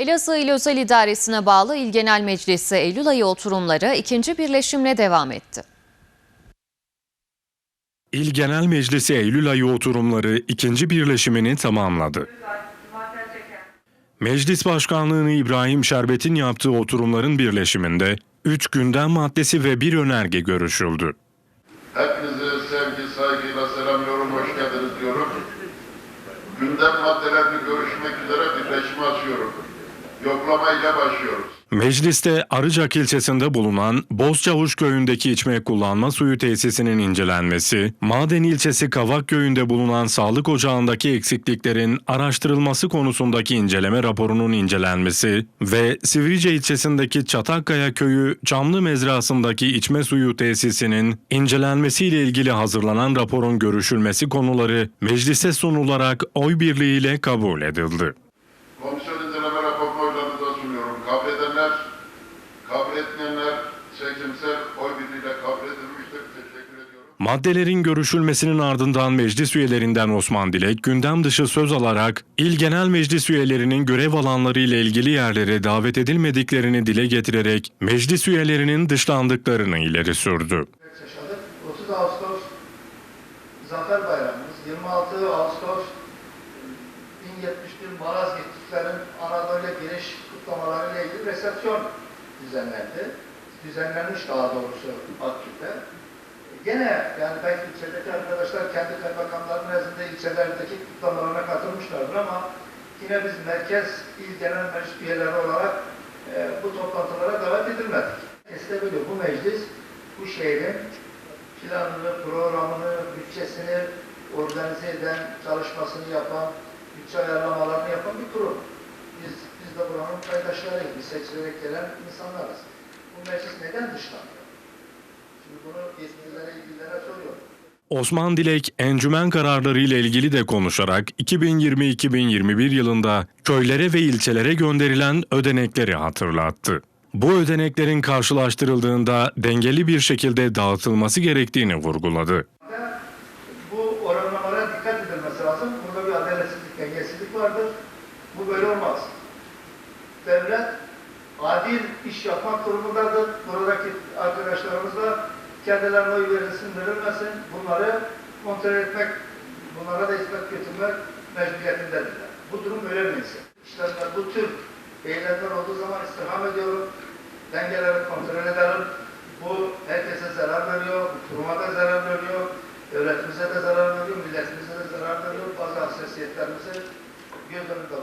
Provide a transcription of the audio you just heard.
Elazığ İl Özel İdaresi'ne bağlı İl Genel Meclisi Eylül ayı oturumları ikinci birleşimle devam etti. İl Genel Meclisi Eylül ayı oturumları ikinci birleşimini tamamladı. Meclis Başkanlığı'nı İbrahim Şerbet'in yaptığı oturumların birleşiminde 3 gündem maddesi ve bir önerge görüşüldü. Hepinizi sevgi, saygıyla selamlıyorum, hoş geldiniz diyorum. Gündem maddelerini görüşmek üzere. Yoklamayla başlıyoruz. Mecliste Arıcak ilçesinde bulunan Bozçavuş köyündeki içme kullanma suyu tesisinin incelenmesi, Maden ilçesi Kavak köyünde bulunan sağlık ocağındaki eksikliklerin araştırılması konusundaki inceleme raporunun incelenmesi ve Sivrice ilçesindeki Çatakkaya köyü Çamlı mezrasındaki içme suyu tesisinin incelenmesiyle ilgili hazırlanan raporun görüşülmesi konuları meclise sunularak oy birliğiyle kabul edildi. Etmeyenler çekimsel oy birliğiyle kabul edilmiştir. Teşekkür ediyorum. Maddelerin görüşülmesinin ardından meclis üyelerinden Osman Dilek gündem dışı söz alarak il genel meclis üyelerinin görev alanları ile ilgili yerlere davet edilmediklerini dile getirerek meclis üyelerinin dışlandıklarını ileri sürdü. yaşadık. 30 Ağustos Zafer Bayramımız, 26 Ağustos 1071 Malazgirtliklerin Anadolu'ya giriş kutlamaları ile ilgili resepsiyon düzenlendi. Düzenlenmiş daha doğrusu Akgül'de. Gene yani belki ilçedeki arkadaşlar kendi kaymakamların nezdinde ilçelerdeki kutlamalarına katılmışlardır ama yine biz merkez il genel meclis üyeleri olarak e, bu toplantılara davet edilmedik. Esnebili bu meclis bu şehrin planını, programını, bütçesini organize eden, çalışmasını yapan, bütçe ayarlamalarını yapan bir kurum. Biz, biz de buranın paydaşlarıyız, biz seçilerek gelen insanlarız. Bu meclis neden dışlanıyor? Şimdi bunu yetkililere, ilgililere soruyorum. Osman Dilek encümen kararları ile ilgili de konuşarak 2020-2021 yılında köylere ve ilçelere gönderilen ödenekleri hatırlattı. Bu ödeneklerin karşılaştırıldığında dengeli bir şekilde dağıtılması gerektiğini vurguladı. Bu oranlamalara dikkat edilmesi lazım. Burada bir adaletsizlik, dengesizlik vardır. Bu böyle olmaz. Devlet adil iş yapmak durumundadır. Buradaki arkadaşlarımız da kendilerine oy verilsin, verilmesin. Bunları kontrol etmek, bunlara da hizmet götürmek mecburiyetindedirler. Bu durum böyle. İşte ben bu tür eylemler olduğu zaman istirham ediyorum. Dengeleri kontrol edelim. Bu herkese zarar veriyor, kuruma da zarar veriyor, devletimize de zarar veriyor, milletimize de zarar veriyor. Bazı hassasiyetlerimizi göz önünde.